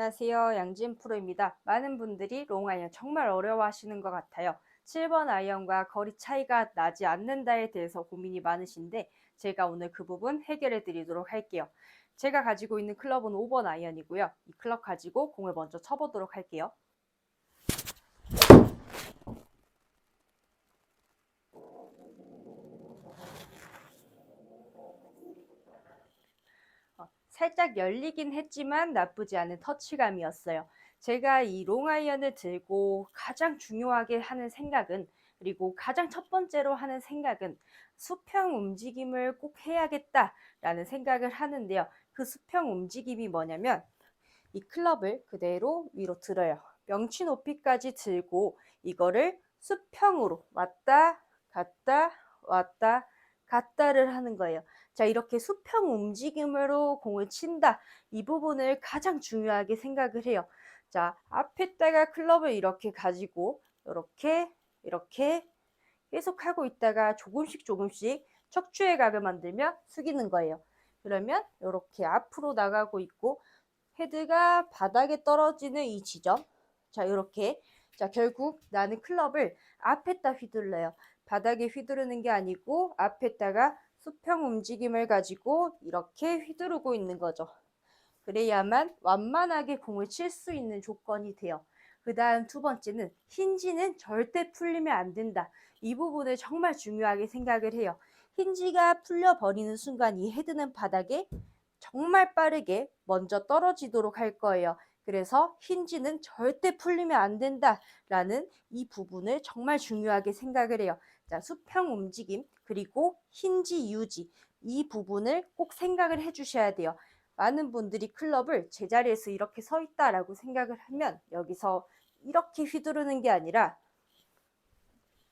안녕하세요. 양진 프로입니다. 많은 분들이 롱아이언 정말 어려워하시는 것 같아요. 7번 아이언과 거리 차이가 나지 않는다에 대해서 고민이 많으신데 제가 오늘 그 부분 해결해 드리도록 할게요. 제가 가지고 있는 클럽은 5번 아이언이고요. 이 클럽 가지고 공을 먼저 쳐보도록 할게요. 어, 살짝 열리긴 했지만 나쁘지 않은 터치감이었어요. 제가 이 롱아이언을 들고 가장 중요하게 하는 생각은 그리고 가장 첫 번째로 하는 생각은 수평 움직임을 꼭 해야겠다라는 생각을 하는데요. 그 수평 움직임이 뭐냐면 이 클럽을 그대로 위로 들어요. 명치 높이까지 들고 이거를 수평으로 왔다 갔다 왔다 갔다를 하는 거예요. 자, 이렇게 수평 움직임으로 공을 친다. 이 부분을 가장 중요하게 생각을 해요. 자, 앞에다가 클럽을 이렇게 가지고 이렇게 이렇게 계속 하고 있다가 조금씩 조금씩 척추의 각을 만들며 숙이는 거예요. 그러면 이렇게 앞으로 나가고 있고 헤드가 바닥에 떨어지는 이 지점. 자, 이렇게. 자, 결국 나는 클럽을 앞에다 휘둘러요. 바닥에 휘두르는 게 아니고 앞에다가 수평 움직임을 가지고 이렇게 휘두르고 있는 거죠. 그래야만 완만하게 공을 칠 수 있는 조건이 돼요. 그 다음 두 번째는 힌지는 절대 풀리면 안 된다. 이 부분을 정말 중요하게 생각을 해요. 힌지가 풀려버리는 순간 이 헤드는 바닥에 정말 빠르게 먼저 떨어지도록 할 거예요. 그래서 힌지는 절대 풀리면 안 된다라는 이 부분을 정말 중요하게 생각을 해요. 자, 수평 움직임 그리고 힌지 유지 이 부분을 꼭 생각을 해 주셔야 돼요. 많은 분들이 클럽을 제자리에서 이렇게 서 있다라고 생각을 하면 여기서 이렇게 휘두르는 게 아니라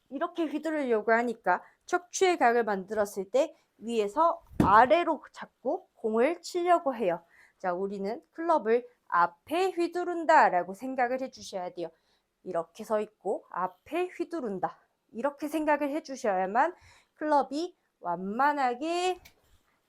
이렇게 휘두르려고 하니까 척추의 각을 만들었을 때 위에서 아래로 잡고 공을 치려고 해요. 자, 우리는 클럽을 앞에 휘두른다 라고 생각을 해 주셔야 돼요. 이렇게 서 있고 앞에 휘두른다. 이렇게 생각을 해 주셔야만 클럽이 완만하게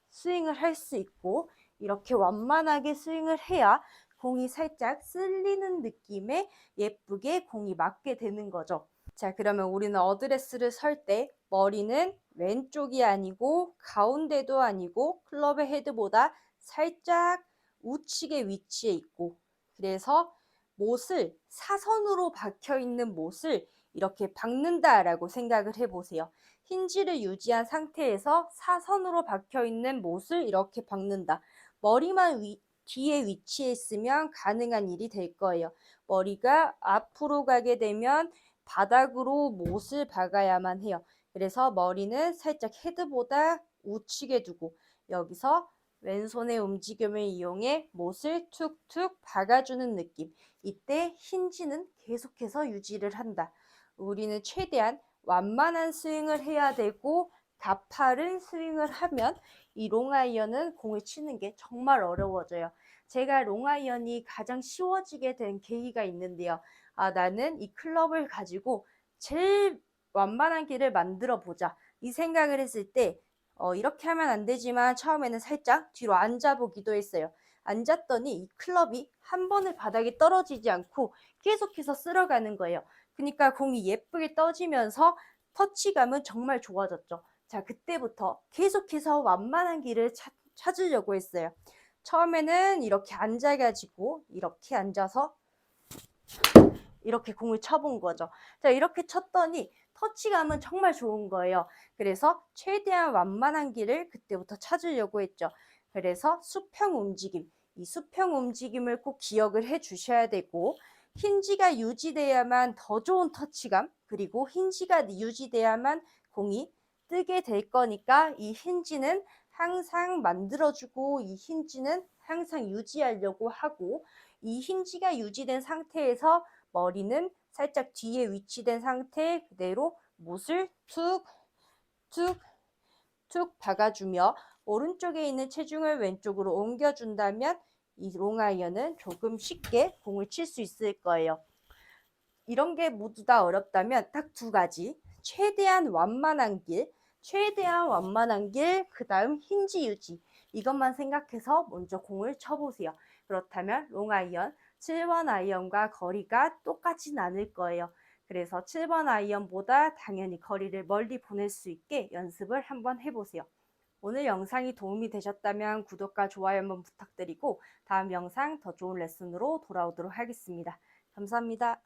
스윙을 할 수 있고 이렇게 완만하게 스윙을 해야 공이 살짝 쓸리는 느낌에 예쁘게 공이 맞게 되는 거죠. 자, 그러면 우리는 어드레스를 설 때 머리는 왼쪽이 아니고 가운데도 아니고 클럽의 헤드보다 살짝 우측에 위치해 있고 그래서 못을 사선으로 박혀 있는 못을 이렇게 박는다라고 생각을 해보세요. 힌지를 유지한 상태에서 사선으로 박혀 있는 못을 이렇게 박는다. 머리만 위, 뒤에 위치해 있으면 가능한 일이 될 거예요. 머리가 앞으로 가게 되면 바닥으로 못을 박아야만 해요. 그래서 머리는 살짝 헤드보다 우측에 두고 여기서 왼손의 움직임을 이용해 못을 툭툭 박아주는 느낌. 이때 힌지는 계속해서 유지를 한다. 우리는 최대한 완만한 스윙을 해야 되고 가파른 스윙을 하면 이 롱아이언은 공을 치는 게 정말 어려워져요. 제가 롱아이언이 가장 쉬워지게 된 계기가 있는데요. 아, 나는 이 클럽을 가지고 제일 완만한 길을 만들어 보자. 이 생각을 했을 때 어, 이렇게 하면 안 되지만 처음에는 살짝 뒤로 앉아보기도 했어요. 앉았더니 이 클럽이 한 번을 바닥에 떨어지지 않고 계속해서 쓸어가는 거예요. 그러니까 공이 예쁘게 떠지면서 터치감은 정말 좋아졌죠. 자, 그때부터 계속해서 완만한 길을 찾, 찾으려고 했어요. 처음에는 이렇게 앉아가지고 이렇게 앉아서 이렇게 공을 쳐본 거죠. 자, 이렇게 쳤더니 터치감은 정말 좋은 거예요. 그래서 최대한 완만한 길을 그때부터 찾으려고 했죠. 그래서 수평 움직임, 이 수평 움직임을 꼭 기억을 해 주셔야 되고 힌지가 유지돼야만 더 좋은 터치감, 그리고 힌지가 유지돼야만 공이 뜨게 될 거니까 이 힌지는 항상 만들어주고 이 힌지는 항상 유지하려고 하고 이 힌지가 유지된 상태에서 머리는 살짝 뒤에 위치된 상태 그대로 못을 툭, 툭, 툭 박아주며 오른쪽에 있는 체중을 왼쪽으로 옮겨준다면 이 롱아이언은 조금 쉽게 공을 칠 수 있을 거예요. 이런 게 모두 다 어렵다면 딱 두 가지. 최대한 완만한 길, 최대한 완만한 길, 그 다음 힌지 유지. 이것만 생각해서 먼저 공을 쳐보세요. 그렇다면 롱아이언 7번 아이언과 거리가 똑같진 않을 거예요. 그래서 7번 아이언보다 당연히 거리를 멀리 보낼 수 있게 연습을 한번 해보세요. 오늘 영상이 도움이 되셨다면 구독과 좋아요 한번 부탁드리고 다음 영상 더 좋은 레슨으로 돌아오도록 하겠습니다. 감사합니다.